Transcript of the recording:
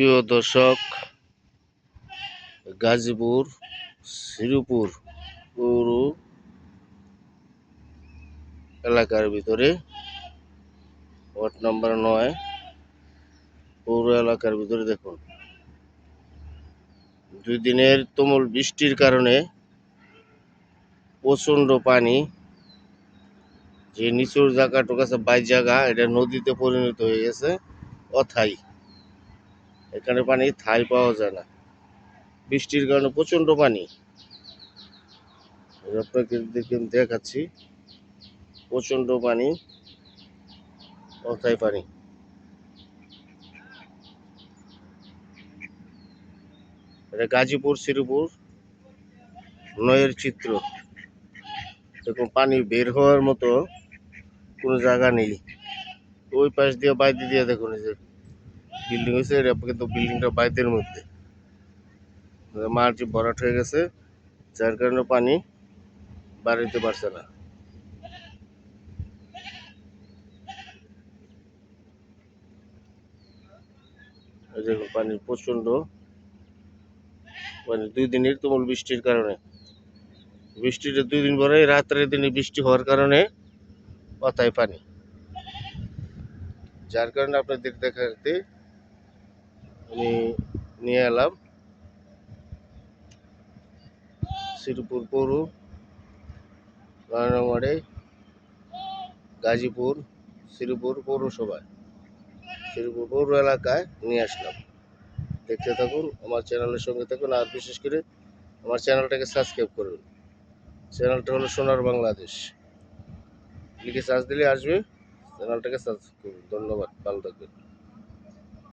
প্রিয় দর্শক, গাজীপুর, শ্রীপুর পৌর এলাকার ভিতরে, ওয়ার্ড নাম্বার নয়, পৌর এলাকার ভিতরে দেখুন। দুই দিনের তুমুল বৃষ্টির কারণে প্রচণ্ড পানি, যে নিচুর জায়গাটুকু আছে বাই জায়গা, এটা নদীতে পরিণত হয়ে গেছে, অথাই। এখানে পানি থাই পাওয়া যায় না। বৃষ্টির কারণে প্রচণ্ড পানি। আপনাকে দেখাচ্ছি, প্রচণ্ড পানি, অথাই পানি। এটা গাজীপুর, শ্রীপুর, নয়ের চিত্র। দেখুন পানি বের হওয়ার মতো কোনো জায়গা নেই। ওই পাশ দিয়ে বাইরে দিয়ে দেখুন যে বিল্ডিং হয়েছে এটা কিন্তু বিল্ডিংটা বাইদের মধ্যে। মাঠ যে ভরাট হয়ে গেছে, যার কারণে পানি বাড়িতে পারছে না। পানি প্রচণ্ড। মানে দুই দিনের তুমুল বৃষ্টির কারণে। বৃষ্টিটা দুই দিন পরে, রাত্রের দিনে বৃষ্টি হওয়ার কারণে পাতায় পানি। যার কারণে আপনাদের দেখাতে আমি নিয়ে এলাম। শ্রীপুর পৌর রানামারে গাজীপুর, শ্রীপুর পৌরসভায়। শ্রীপুর পৌর এলাকায় নিয়ে আসলাম। দেখতে থাকুন, আমার চ্যানেলের সঙ্গে থাকুন, আর বিশেষ করে আমার চ্যানেলটাকে সাবস্ক্রাইব করুন। চ্যানেলটা হলো সোনার বাংলাদেশ। লিখে সার্চ দিলে আসবে, চ্যানেলটাকে সাবস্ক্রাইব করুন। ধন্যবাদ, ভালো থাকবেন।